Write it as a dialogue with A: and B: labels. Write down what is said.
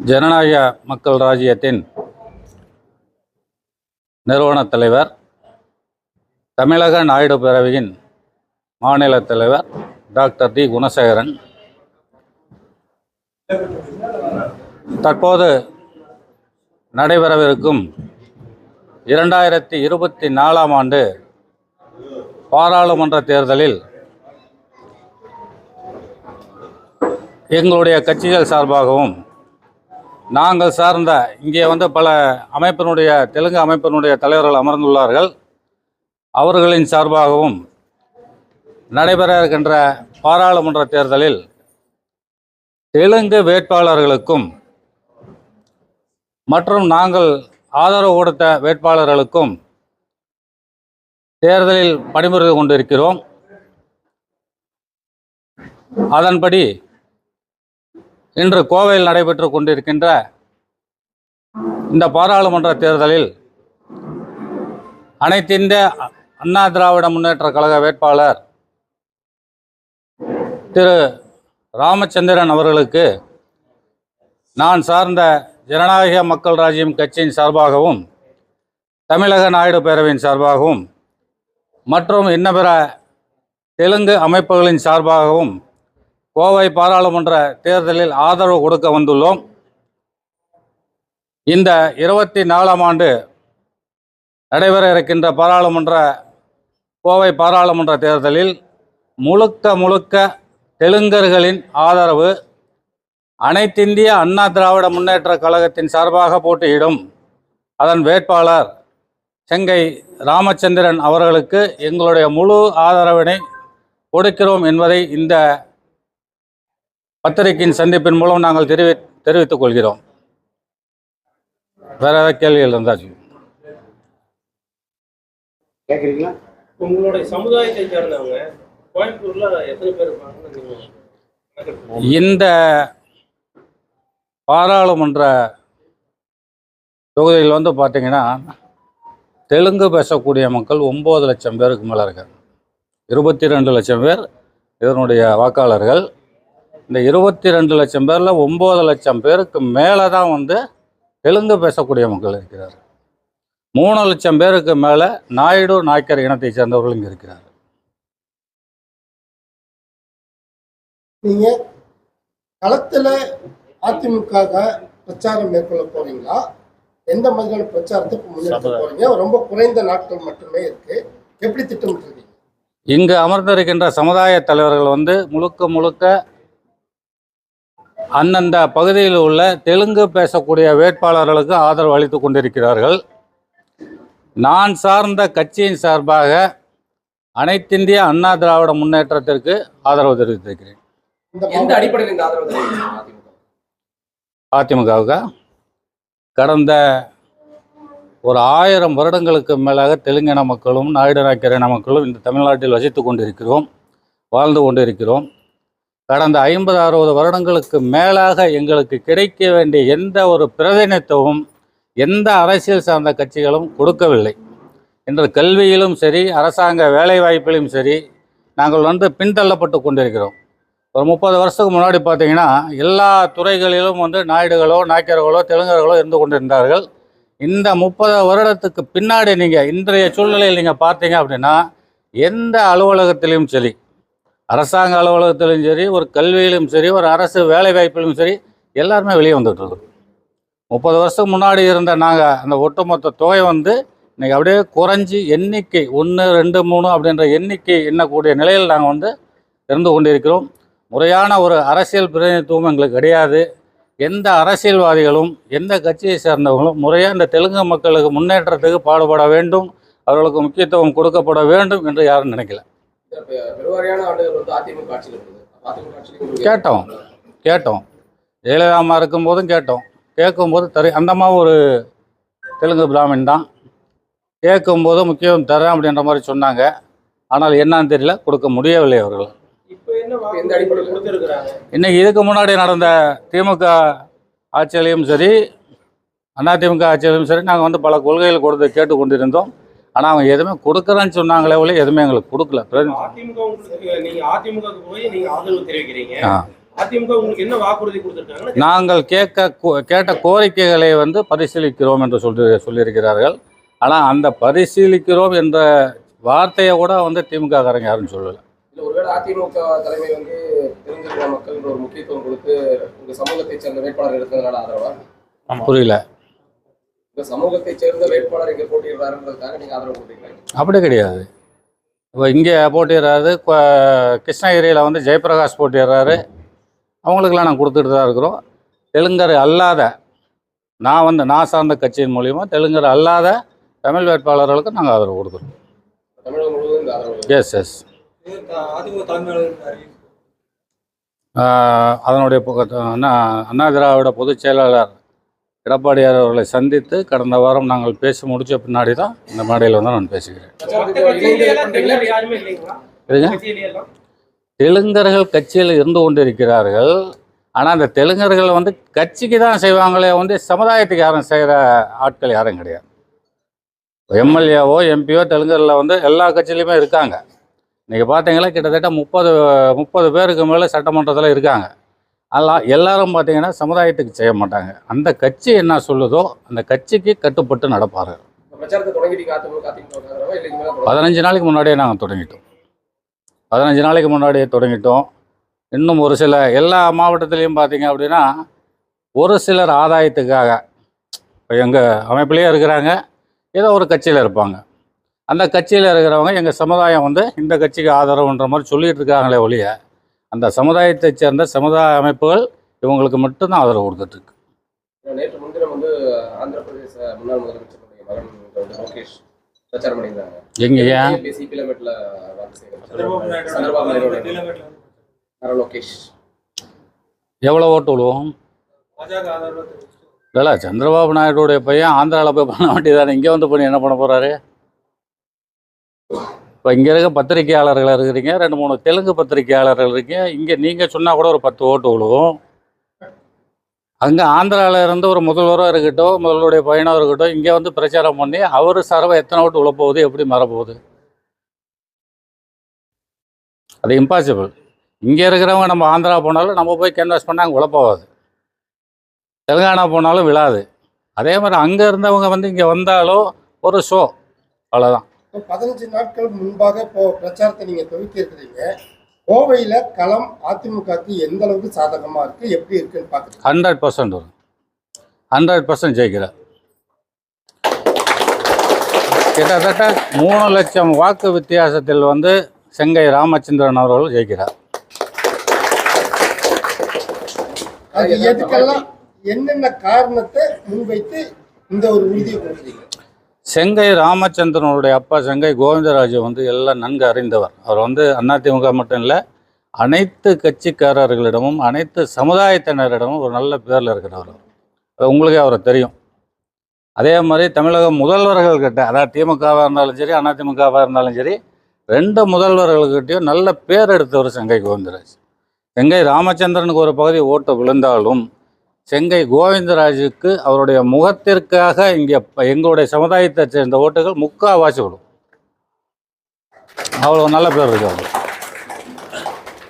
A: ஜனநாயக மக்கள் ராஜ்யத்தின் நிறுவனத் தலைவர் தமிழக நாயுடு பேரவையின் மாநில தலைவர் டாக்டர் டி. குணசேகரன். தற்போது நடைபெறவிருக்கும் இரண்டாயிரத்தி இருபத்தி நாலாம் ஆண்டு பாராளுமன்ற தேர்தலில் எங்களுடைய கட்சிகள் சார்பாகவும் நாங்கள் சார்ந்த இங்கே வந்து பல அமைப்பினுடைய தெலுங்கு அமைப்பினுடைய தலைவர்கள் அமர்ந்துள்ளார்கள். அவர்களின் சார்பாகவும் நடைபெற இருக்கின்ற பாராளுமன்ற தேர்தலில் தெலுங்கு வேட்பாளர்களுக்கும் மற்றும் நாங்கள் ஆதரவு கொடுத்த வேட்பாளர்களுக்கும் தேர்தலில் பணிபுரிந்து கொண்டிருக்கிறோம். அதன்படி இன்று கோவையில் நடைபெற்று கொண்டிருக்கின்ற இந்த பாராளுமன்ற தேர்தலில் அனைத்திந்திய அண்ணா திராவிட முன்னேற்ற கழக வேட்பாளர் திரு ராமச்சந்திரன் அவர்களுக்கு நான் சார்ந்த ஜனநாயக மக்கள் ராஜ்யம் கட்சியின் சார்பாகவும் தமிழக நாயுடு பேரவையின் சார்பாகவும் மற்றும் இன்ன பிற தெலுங்கு அமைப்புகளின் சார்பாகவும் கோவை பாராளுமன்ற தேர்தலில் ஆதரவு கொடுக்க வந்துள்ளோம். இந்த இருபத்தி நாலாம் ஆண்டு நடைபெற இருக்கின்ற பாராளுமன்ற கோவை பாராளுமன்ற தேர்தலில் முழுக்க முழுக்க தெலுங்கர்களின் ஆதரவு அனைத்திந்திய அண்ணா திராவிட முன்னேற்ற கழகத்தின் சார்பாக போட்டியிடும் அதன் வேட்பாளர் செங்கை ராமச்சந்திரன் அவர்களுக்கு எங்களுடைய முழு ஆதரவினை கொடுக்கிறோம் என்பதை இந்த பத்திரிகையின் சந்திப்பின் மூலம் நாங்கள் தெரிவி தெரிவித்துக் கொள்கிறோம். வேற ஏதாவது கேள்விகள் இருந்தாச்சு
B: கேக்குறீங்களா?
C: உங்களுடைய சமுதாயத்தை சேர்ந்தவங்க கோயம்புத்தூர்ல எத்தனை பேர் இருப்பாங்கன்னு நீங்க கணக்கெடுத்து போடுங்க.
A: இந்த பாராளுமன்ற தொகுதியில் வந்து பார்த்தீங்கன்னா தெலுங்கு பேசக்கூடிய மக்கள் ஒம்பது லட்சம் பேருக்கு மேலே இருக்காங்க. இருபத்தி ரெண்டு லட்சம் பேர் இதனுடைய வாக்காளர்கள். இந்த இருபத்தி ரெண்டு லட்சம் பேரில் ஒம்பது லட்சம் பேருக்கு மேலே தான் வந்து தெலுங்கு பேசக்கூடிய மக்கள் இருக்கிறார் மூணு லட்சம் பேருக்கு மேலே நாயுடு நாய்க்கர் இனத்தைச் சேர்ந்தவர்கள் இங்கே இருக்கிறார்
B: நீங்க களத்துல அதிமுக பிரச்சாரம் மேற்கொள்ள போறீங்களா? எந்த மாதிரியான பிரச்சாரத்துக்கு முன்னெடுத்து போறீங்க? ரொம்ப குறைந்த நாட்கள் மட்டுமே இருக்கு. எப்படி திட்டமிட்டிருக்கீங்க?
A: இங்கு அமர்ந்திருக்கின்ற சமுதாய தலைவர்கள் வந்து முழுக்க முழுக்க அந்தந்த பகுதியில் உள்ள தெலுங்கு பேசக்கூடிய வேட்பாளர்களுக்கு ஆதரவு அளித்து கொண்டிருக்கிறார்கள். நான் சார்ந்த கட்சியின் சார்பாக அனைத்திந்திய அண்ணா திராவிட முன்னேற்றத்திற்கு ஆதரவு தெரிவித்திருக்கிறேன்.
D: எந்த அடிப்படையில் ஆதரவு
A: அதிமுகவுக்கு? கடந்த ஒரு ஆயிரம் வருடங்களுக்கு மேலாக தெலுங்கின மக்களும் நாயுடு நாயக்கர் இன மக்களும் இந்த தமிழ்நாட்டில் வசித்து கொண்டிருக்கிறோம் வாழ்ந்து கொண்டிருக்கிறோம். கடந்த ஐம்பது அறுபது வருடங்களுக்கு மேலாக எங்களுக்கு கிடைக்க வேண்டிய எந்த ஒரு பிரதிநிதித்துவம் எந்த அரசியல் சார்ந்த கட்சிகளும் கொடுக்கவில்லை. இன்று கல்வியிலும் சரி அரசாங்க வேலைவாய்ப்பிலும் சரி நாங்கள் வந்து பின்தள்ளப்பட்டு கொண்டிருக்கிறோம். ஒரு முப்பது வருஷத்துக்கு முன்னாடி பார்த்தீங்கன்னா எல்லா துறைகளிலும் வந்து நாயுடுகளோ நாயக்கர்களோ தெலுங்கர்களோ இருந்து கொண்டிருந்தார்கள். இந்த முப்பது வருடத்துக்கு பின்னாடி நீங்கள் இன்றைய சூழ்நிலையில் நீங்கள் பார்த்தீங்க அப்படின்னா எந்த அலுவலகத்திலையும் சரி அரசாங்க அலுவலகத்திலும் சரி ஒரு கல்வியிலும் சரி ஒரு அரசு வேலை வாய்ப்பிலும் சரி எல்லாருமே வெளியே வந்துட்டு இருக்கோம். முப்பது வருஷம் முன்னாடி இருந்த நாங்கள் அந்த ஒட்டுமொத்த தொகை வந்து இன்னைக்கு அப்படியே குறைஞ்சி எண்ணிக்கை ஒன்று ரெண்டு மூணு அப்படின்ற எண்ணிக்கை எண்ணக்கூடிய நிலையில் நாங்கள் வந்து இருந்து கொண்டிருக்கிறோம். முறையான ஒரு அரசியல் பிரதிநிதித்துவம் எங்களுக்கு கிடையாது. எந்த அரசியல்வாதிகளும் எந்த கட்சியை சேர்ந்தவங்களும் முறையாக இந்த தெலுங்கு மக்களுக்கு முன்னேற்றத்துக்கு பாடுபட வேண்டும் அவர்களுக்கு முக்கியத்துவம் கொடுக்கப்பட வேண்டும் என்று யாரும் நினைக்கல.
D: பெருவாரியான ஆண்டுகள் வந்து அதிமுக ஆட்சியில்
A: கேட்டோம். கேட்டோம். ஜெயலலிதா அம்மா இருக்கும்போதும் கேட்டோம். கேட்கும்போது தரு அந்த அம்மா ஒரு தெலுங்கு பிராமின் தான். கேட்கும்போது முக்கியம் தரேன் அப்படின்ற மாதிரி சொன்னாங்க. ஆனால் என்னன்னு தெரியல கொடுக்க முடியவில்லை அவர்கள். இன்னைக்கு இதுக்கு முன்னாடி நடந்த திமுக ஆட்சியிலையும் சரி அதிமுக ஆட்சியிலையும் சரி நாங்கள் வந்து பல கொள்கைகள் கொடுத்து கேட்டு கொண்டிருந்தோம் ஆனால் அவங்க எதுவுமே கொடுக்குறேன்னு சொன்னாங்களே ஒழிய எதுவுமே எங்களுக்கு கொடுக்கல.
C: அதிமுக போய் நீங்க ஆதரவு தெரிவிக்கிறீங்க.
A: நாங்கள் கேட்க கோ- கேட்ட கோரிக்கைகளை வந்து பரிசீலிக்கிறோம் என்று சொல்லி சொல்லியிருக்கிறார்கள். ஆனால் அந்த பரிசீலிக்கிறோம் என்ற வார்த்தையை கூட வந்து திமுக காரங்க யாரும் சொல்லலை.
D: இல்ல ஒருவேளை அதிமுக தலைமை வந்து தெலுங்கு மக்கள்? ஒரு முக்கியத்துவம் கொடுத்து உங்க சமூகத்தை சேர்ந்த வேட்பாளர் எடுத்ததுனால ஆதரவா?
A: புரியல.
D: சமூகத்தை சேர்ந்த வேட்பாளர் இங்க போட்டியிடுறாருன்றதுக்காக நீங்க ஆதரவு கொடுத்தீங்களா?
A: அப்படி கிடையாது. இப்போ இங்கே போட்டிடுறாரு கிருஷ்ணகிரியில் வந்து ஜெயபிரகாஷ் போட்டிடுறாரு அவங்களுக்கெல்லாம் நாங்கள் கொடுத்துட்டு தான் இருக்கிறோம். தெலுங்கர் அல்லாத நான் வந்து நான் சார்ந்த கட்சியின் மூலிமா தெலுங்கர் அல்லாத தமிழ் வேட்பாளர்களுக்கு நாங்கள் ஆதரவு கொடுக்குறோம். எஸ் எஸ் அதனுடைய அண்ணா அண்ணா திராவிட பொதுச் செயலாளர் எடப்பாடியார் அவர்களை சந்தித்து கடந்த வாரம் நாங்கள் பேசி முடித்த பின்னாடி தான் இந்த மேடையில் வந்து நான் பேசுகிறேன். தெலுங்கர்கள் கட்சியில் இருந்து கொண்டிருக்கிறார்கள். ஆனால் அந்த தெலுங்கர்கள் வந்து கட்சிக்கு தான் செய்வாங்களே வந்து சமுதாயத்துக்கு யாரும் செய்கிற ஆட்கள் யாரும் கிடையாது. எம்எல்ஏவோ எம்பியோ தெலுங்கரில் வந்து எல்லா கட்சியிலையுமே இருக்காங்க. இன்றைக்கி பார்த்தீங்கன்னா கிட்டத்தட்ட முப்பது முப்பது பேருக்கு மேலே சட்டமன்றத்தில் இருக்காங்க. அதெல்லாம் எல்லாரும் பார்த்தீங்கன்னா சமுதாயத்துக்கு செய்ய மாட்டாங்க. அந்த கட்சி என்ன சொல்லுதோ அந்த கட்சிக்கு கட்டுப்பட்டு
D: தொடங்க-
A: பதினஞ்சு நாளைக்கு முன்னாடியே நாங்கள் தொடங்கிட்டோம். பதினஞ்சு நாளைக்கு முன்னாடியே தொடங்கிட்டோம். இன்னும் ஒரு சில எல்லா மாவட்டத்துலேயும் பார்த்தீங்க அப்படின்னா ஒரு சிலர் ஆதாயத்துக்காக இப்போ எங்கள் அமைப்பிலேயே இருக்கிறாங்க. ஏதோ ஒரு கட்சியில் இருப்பாங்க. அந்த கட்சியில் இருக்கிறவங்க எங்கள் சமுதாயம் வந்து இந்த கட்சிக்கு ஆதரவுன்ற மாதிரி சொல்லிட்டு இருக்காங்களே ஒழிய அந்த சமுதாயத்தைச் சேர்ந்த சமுதாய அமைப்புகள் இவங்களுக்கு மட்டும்தான் ஆதரவு கொடுத்துட்ருக்கு.
D: நேற்று முன்தினம் வந்து ஆந்திர பிரதேச முன்னாள் முதலமைச்சருடைய மகன் லோகேஷ் பிரச்சாரம் பண்ணியிருந்தாங்க.
A: எங்கே ஏன்?
D: பிஎஸ்சி கிலோமீட்டர்ல வாக்கு செய்யறாங்க
C: சந்திரபாபு நாயுடு
D: சந்திரபாபு நாயுடு
C: கிலோமீட்டர்
D: நாரா லோகேஷ்
A: எவ்வளோ ஓட்டு விழுவோம்? இல்லை சந்திரபாபு நாயுடுடைய பையன் ஆந்திராவில் போய் பண்ண வேண்டியதானே இங்கே வந்து பண்ணி என்ன பண்ண போகிறாரு இப்போ இங்கே இருக்க பத்திரிகையாளர்கள் இருக்கிறீங்க ரெண்டு மூணு தெலுங்கு பத்திரிகையாளர்கள் இருக்கீங்க. இங்கே நீங்கள் சொன்னால் கூட ஒரு பத்து ஓட்டு விழுவும் அங்கே ஆந்திராவில் இருந்து ஒரு முதல்வராக இருக்கட்டும் முதல்வருடைய பையனோ இருக்கட்டும் இங்கே வந்து பிரச்சாரம் பண்ணி அவர் சரவை எத்தனை ஓட்டு விழப்போகுது எப்படி மறப்போகுது? அது இம்பாசிபிள் இங்கே இருக்கிறவங்க நம்ம ஆந்திரா போனாலும் நம்ம போய் கேன்வாஸ் பண்ணால் அங்கே விழப்போகாது தெலுங்கானா போனாலும் விழாது. அதே மாதிரி அங்கே இருந்தவங்க வந்து இங்கே வந்தாலும் ஒரு ஷோ அவ்வளோதான்
B: பதினஞ்சு நாட்கள் முன்பாக இப்போ பிரச்சாரத்தை நீங்க துவக்கி இருக்கிறீங்க கோவையில களம் அதிமுகக்கு எந்த அளவுக்கு சாதகமா இருக்கு? எப்படி இருக்குன்னு பாக்குறீங்க
A: ஹண்ட்ரட் பர்சன்ட் வரும். ஹண்ட்ரட் பர்சன்ட் ஜெயிக்கிறார். கிட்டத்தட்ட மூணு லட்சம் வாக்கு வித்தியாசத்தில் வந்து செங்கை ராமச்சந்திரன் அவர்கள் ஜெயிக்கிறார்.
B: என்னென்ன காரணத்தை முன்வைத்து இந்த ஒரு உறுதியை கொடுக்குறீங்க?
A: செங்கை ராமச்சந்திரனுடைய அப்பா செங்கை கோவிந்தராஜ் வந்து எல்லாம் நன்கு அறிந்தவர். அவர் வந்து அதிமுக மட்டும் இல்லை அனைத்து கட்சிக்காரர்களிடமும் அனைத்து சமுதாயத்தினரிடமும் ஒரு நல்ல பேரில் இருக்கிறவர் அவர். உங்களுக்கே அவரை தெரியும். அதே மாதிரி தமிழக முதல்வர்கள் கிட்ட அதாவது திமுகவாக இருந்தாலும் சரி அதிமுகவாக இருந்தாலும் சரி ரெண்டு முதல்வர்கள்கிட்டையும் நல்ல பேர் எடுத்தவர் செங்கை கோவிந்தராஜ். செங்கை ராமச்சந்திரனுக்கு ஒரு பகுதி ஓட்டு விழுந்தாலும் செங்கை கோவிந்தராஜுக்கு அவருடைய முகத்திற்காக இங்கே எங்களுடைய சமுதாயத்தை சேர்ந்த ஓட்டுகள் முக்காவாசி விடும் அவ்வளோ நல்ல பேர் இருக்கு அவங்களுக்கு